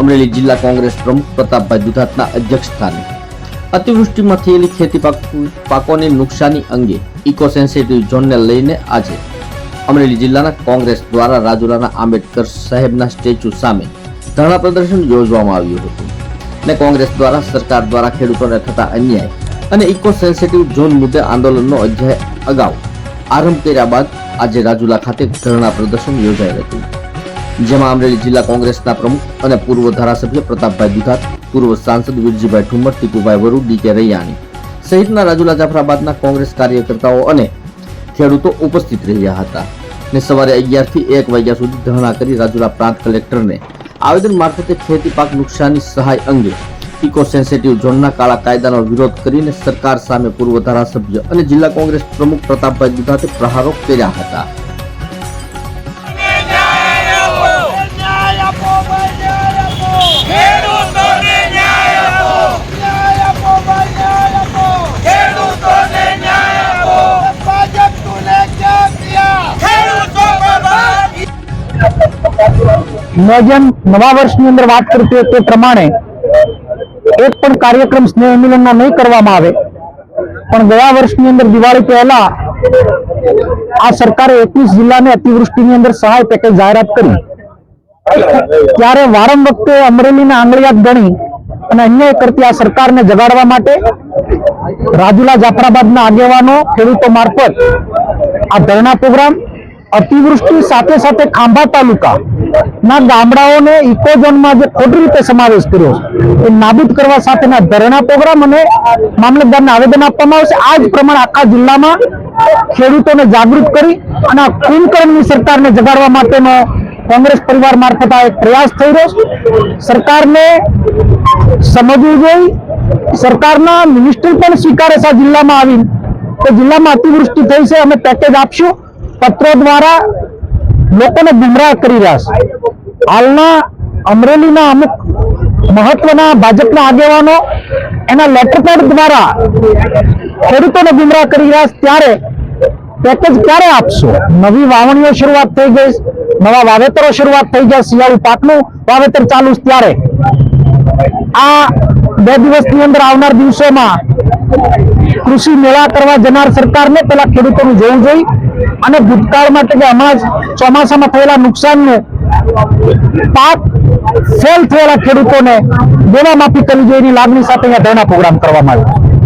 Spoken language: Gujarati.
અમરેલી જિલ્લા કોંગ્રેસ પ્રમુખ પ્રતાપભાઈ દુધાતના અધ્યક્ષ સ્થાને અતિવૃષ્ટિમાં થયેલી ખેતી પાક પાકોની નુકસાની અંગે ઇકો સેન્સિટિવ ઝોનને લઈને આજે અમરેલી જિલ્લાના કોંગ્રેસ દ્વારા રાજુલાના આંબેડકર સાહેબના સ્ટેચ્યુ સામે ધરણા પ્રદર્શન યોજવામાં આવ્યું હતું ને કોંગ્રેસ દ્વારા, સરકાર દ્વારા ખેડૂતોને થતા અન્યાય અને ઇકો સેન્સિટિવ ઝોન મુદ્દે આંદોલનનો અધ્યાય અગાઉ આરંભ કર્યા બાદ આજે રાજુલા ખાતે ધરણા પ્રદર્શન યોજાયું હતું. જેમાં અમરેલી જિલ્લા કોંગ્રેસના પ્રમુખ અને પૂર્વ ધારાસભ્ય પ્રતાપભાઈ દુધાત, પૂર્વ સાંસદ વિરજીભાઈ ઠુમ્મર ટીકુભાઈ વરુ ડીકે રૈયાણી સહિતના રાજુલા જાફરાબાદના કોંગ્રેસ કાર્યકર્તાઓ અને ખેડૂતો ઉપસ્થિત રહ્યા હતા ને સવારે અગિયારથી એક વાગ્યા સુધી ધરણા કરી રાજુલા પ્રાંત કલેક્ટરને આવેદન મારફતે ખેતી પાક નુકસાની સહાય અંગે ઇકો સેન્સિટિવ ઝોનના કાળા કાયદાનો વિરોધ કરીને સરકાર સામે પૂર્વ ધારાસભ્ય અને જિલ્લા કોંગ્રેસ પ્રમુખ પ્રતાપભાઈ દુધાતે પ્રહારો કર્યા હતા. જેમ નવા વર્ષની અંદર વાત કરી હતી તે પ્રમાણે એક પણ કાર્યક્રમ સ્નેહ મિલનનો નહીં કરવામાં આવે. પણ ગયા વર્ષની અંદર દિવાળી પહેલા આ સરકારે એકવીસ જિલ્લાને અતિવૃષ્ટિની અંદર સહાય પેકેજ જાહેરાત કરી. ત્યારે વારંવાર વખતે અમરેલીના આંગળીયાત ગણી અને અન્યાય કરતી આ સરકારને જગાડવા માટે રાજુલા જાફરાબાદના આગેવાનો ખેડૂતો મારફત આ ધરણા પ્રોગ્રામ અતિવૃષ્ટિ સાથે સાથે ખાંભા તાલુકા ના ગામડાઓને ઇકોઝોનમાં જે ખોટી રીતે સમાવેશ કર્યો એ નાબૂદ કરવા સાથેના ધરણા પ્રોગ્રામ અને મામલતદારને આવેદન આપવામાં આવશે. આ જ પ્રમાણે આખા જિલ્લામાં ખેડૂતોને જાગૃત કરી અને કુંભકર્ણની સરકારને જગાડવા માટેનો કોંગ્રેસ પરિવાર મારફત આ એક પ્રયાસ થઈ રહ્યો સરકારને સમજવું જોઈએ. સરકારના મિનિસ્ટર પણ સ્વીકારે છે જિલ્લામાં આવીને. તો જિલ્લામાં અતિવૃષ્ટિ થઈ છે, અમે પેકેજ આપશું. પત્રો દ્વારા લોકોને ગુમરાહ કરી રહ્યા છે. હાલના અમરેલીના અમુક મહત્વના ભાજપના આગેવાનો એના લેટરપેડ દ્વારા ખેડૂતોને ગુમરાહ કરી રહ્યા છે. ત્યારે પેકેજ ક્યારે આપશો? નવી વાવણીઓ શરૂઆત થઈ ગઈ નવા વાવેતરો શરૂઆત થઈ ગયા શિયાળુ પાકનું વાવેતર ચાલુ ત્યારે. આ બે દિવસની અંદર આવનાર દિવસોમાં કૃષિ મેળા કરવા જનાર સરકારને પેલા ખેડૂતોનું જોવું જોઈએ અને ભૂતકાળમાં એટલે કે હમણાં ચોમાસામાં થયેલા નુકસાનનું પાક ફેલ થયેલા ખેડૂતોને દેવા માફી કરવી જોઈએ એની લાગણી સાથે અહીંયા ધરણા પ્રોગ્રામ કરવામાં આવ્યો.